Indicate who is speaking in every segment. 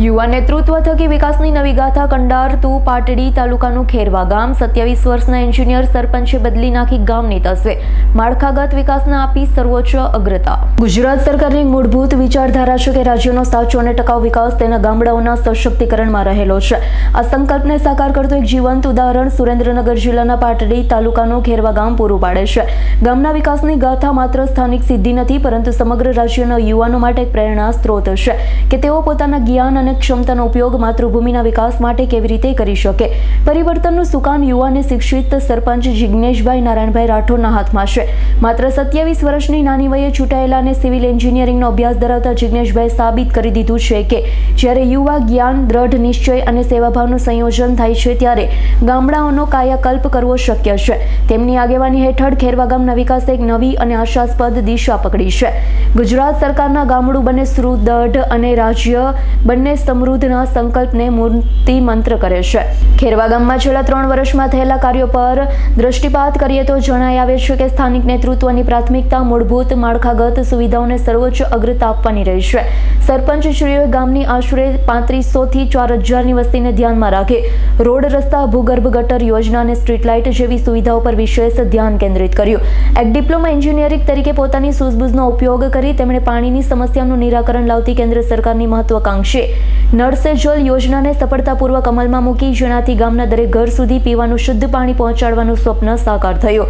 Speaker 1: યુવા નેતૃત્વ થકી વિકાસની નવી ગાથા કંડારતું પાટડી તાલુકાનું ખેરવા ગામ, સત્યાવીસ વર્ષના એન્જિનિયર સરપંચે બદલી નાખી ગામની તસવીર. માળખાગત વિકાસને આપી સર્વોચ્ચ અગ્રતા. ગુજરાત સરકારની મૂળભૂત વિચારધારા છે કે રાજ્યનો સાચો અને ટકાઉ વિકાસ તેના ગામડાઓના સશક્તિકરણમાં રહેલો છે. આ સંકલ્પને સાકાર કરતું એક જીવંત ઉદાહરણ સુરેન્દ્રનગર જિલ્લાના પાટડી તાલુકાનું ખેરવા ગામ પૂરું પાડે છે. ગામના વિકાસની ગાથા માત્ર સ્થાનિક સિદ્ધિ નથી, પરંતુ સમગ્ર રાજ્યના યુવાનો માટે એક પ્રેરણા સ્ત્રોત છે કે તેઓ પોતાના જ્ઞાન અને ક્ષમતાનો ઉપયોગ માતૃભૂમિના વિકાસ માટે કેવી રીતે કરી શકે? પરિવર્તનનું સુકાન યુવાને શિક્ષિત સરપંચ જિજ્ઞેશભાઈ નારાયણભાઈ રાઠોડના હાથમાં છે? માત્ર સત્યાવીસ વર્ષની નાની વયે ચૂંટાયેલા અને સિવિલ એન્જિનિયરિંગનો અભ્યાસ ધરાવતા જિજ્ઞેશભાઈ સાબિત કરી દીધું છે કે, જ્યારે યુવા જ્ઞાન, દ્રઢ નિશ્ચય અને સેવાભાવનું સંયોજન થાય છે, ત્યારે ગામડાઓનો કાયાકલ્પ કરવો શક્ય છે. તેમની આગેવાની હેઠળ ખેરવા ગામના વિકાસે એક નવી અને આશાસ્પદ દિશા પકડી છે. ગુજરાત સરકારના ગામડું બને સુદૃઢ અને રાજ્ય બંને સમૃદ્ધના સંકલ્પને મૂર્તિ મંત્ર કરે છે. ખેરવા ગામમાં છેલ્લા ત્રણ વર્ષમાં થયેલા કાર્યો પર દ્રષ્ટિપાત કરીએ તો જણાઈ આવે છે કે સ્થાનિક નેતૃત્વની પ્રાથમિકતા મૂળભૂત માળખાગત સુવિધાઓને સર્વોચ્ચ અગ્રતા આપવાની રહી છે. સરપંચશ્રીઓએ ગામની આશરે પાંત્રીસોથી ચાર હજારની વસ્તીને ધ્યાનમાં રાખી રોડ રસ્તા, ભૂગર્ભ ગટર યોજના અને સ્ટ્રીટ લાઇટ જેવી સુવિધાઓ પર વિશેષ ધ્યાન કેન્દ્રિત કર્યું. એક ડિપ્લોમા એન્જિનિયરિંગ તરીકે પોતાની સૂઝબૂઝનો ઉપયોગ કરી તેમણે પાણીની સમસ્યાનું નિરાકરણ લાવતી કેન્દ્ર સરકારની મહત્વાકાંક્ષી નળ સે જલ યોજનાને સફળતાપૂર્વક અમલમાં મૂકી જેનાથી ગામના દરેક ઘર સુધી પીવાનું શુદ્ધ પાણી પહોંચાડવાનું સ્વપ્ન સાકાર થયું.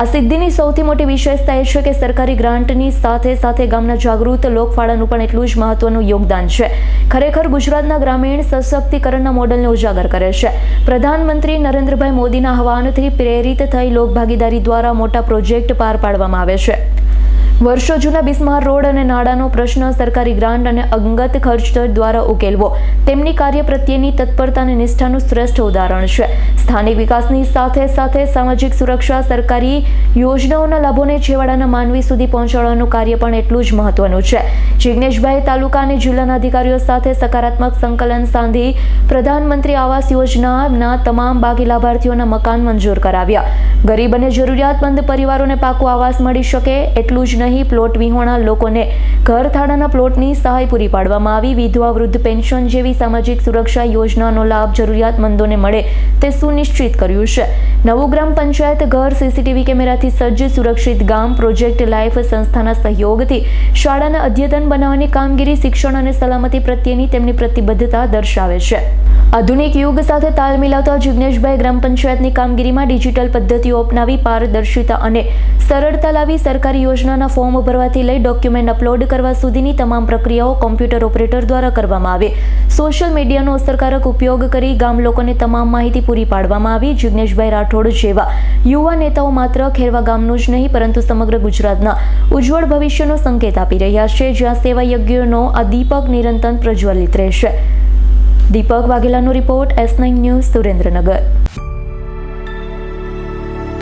Speaker 1: આ સિદ્ધિની સૌથી મોટી વિશેષતા એ છે કે સરકારી ગ્રાન્ટની સાથે સાથે ગામના જાગૃત લોકફાળાનું પણ એટલું જ મહત્વનું યોગદાન છે. ખરેખર ગુજરાતના ગ્રામીણ સશક્તિકરણના મોડલને ઉજાગર કરે છે. પ્રધાનમંત્રી નરેન્દ્રભાઈ મોદીના આહવાનથી પ્રેરિત થઈ લોકભાગીદારી દ્વારા મોટા પ્રોજેક્ટ પાર પાડવામાં આવે છે. વર્ષો જૂના બિસ્માર રોડ અને નાડાનો પ્રશ્ન સરકારી ગ્રાન્ટ અને અંગત ખર્ચ દ્વારા ઉકેલવો. તેમની કાર્ય પ્રત્યેની તત્પરતા અને નિષ્ઠાનું શ્રેષ્ઠ ઉદાહરણ છે. સ્થાનિક વિકાસની સાથે સાથે સામાજિક સુરક્ષા, સરકારી યોજનાઓના લાભોને છેવાડાના માનવી સુધી પહોંચાડવાનું કાર્ય પણ એટલું જ મહત્વનું છે. જિજ્ઞેશભાઈ તાલુકા અને જિલ્લાના અધિકારીઓ સાથે સકારાત્મક સંકલન સાંધી પ્રધાનમંત્રી આવાસ યોજનાના તમામ બાકી લાભાર્થીઓના મકાન મંજૂર કરાવ્યા. ગરીબ અને જરૂરિયાતમંદ પરિવારોને પાકો આવાસ મળી શકે એટલું જ નહીં, પ્લોટ વિહોણા લોકોને ઘર થાળાના પ્લોટની સહાય પૂરી પાડવામાં આવી. વિધવા વૃદ્ધ પેન્શન જેવી સામાજિક સુરક્ષા યોજનાનો લાભ જરૂરિયાતમંદોને મળે તે સુનિશ્ચિત કર્યું છે. નવું ગ્રામ પંચાયત ઘર સીસીટીવી કેમેરાથી સજ્જ સુરક્ષિત ગામ પ્રોજેક્ટ લાઈફ સંસ્થાના સહયોગથી શાળાના અદ્યતન બનાવવાની કામગીરી, શિક્ષણ અને સલામતી પ્રત્યેની તેમની પ્રતિબદ્ધતા દર્શાવે છે. આધુનિક યુગ સાથે તાલ મિલાવતા જિજ્ઞેશભાઈ ગ્રામ પંચાયતની કામગીરીમાં ડિજિટલ પદ્ધતિઓ અપનાવી, પારદર્શિતા અને સરળતા લાવી સરકારી યોજનાના ફોર્મ ભરવાથી લઈ ડોક્યુમેન્ટ અપલોડ કરવા સુધીની તમામ પ્રક્રિયાઓ કોમ્પ્યુટર ઓપરેટર દ્વારા કરવામાં આવે. સોશિયલ મીડિયાનો અસરકારક ઉપયોગ કરી ગામ લોકોને તમામ માહિતી પૂરી પાડવામાં આવી. જિજ્ઞેશભાઈ રાઠોડ જેવા યુવા નેતાઓ માત્ર ખેરવા ગામનું જ નહીં, પરંતુ સમગ્ર ગુજરાતના ઉજ્જવળ ભવિષ્યનો સંકેત આપી રહ્યા છે, જ્યાં સેવા યજ્ઞનો આ દીપક નિરંતર પ્રજ્વલિત રહેશે. Deepak વાઘેલાનો report S nine news Surendranagar.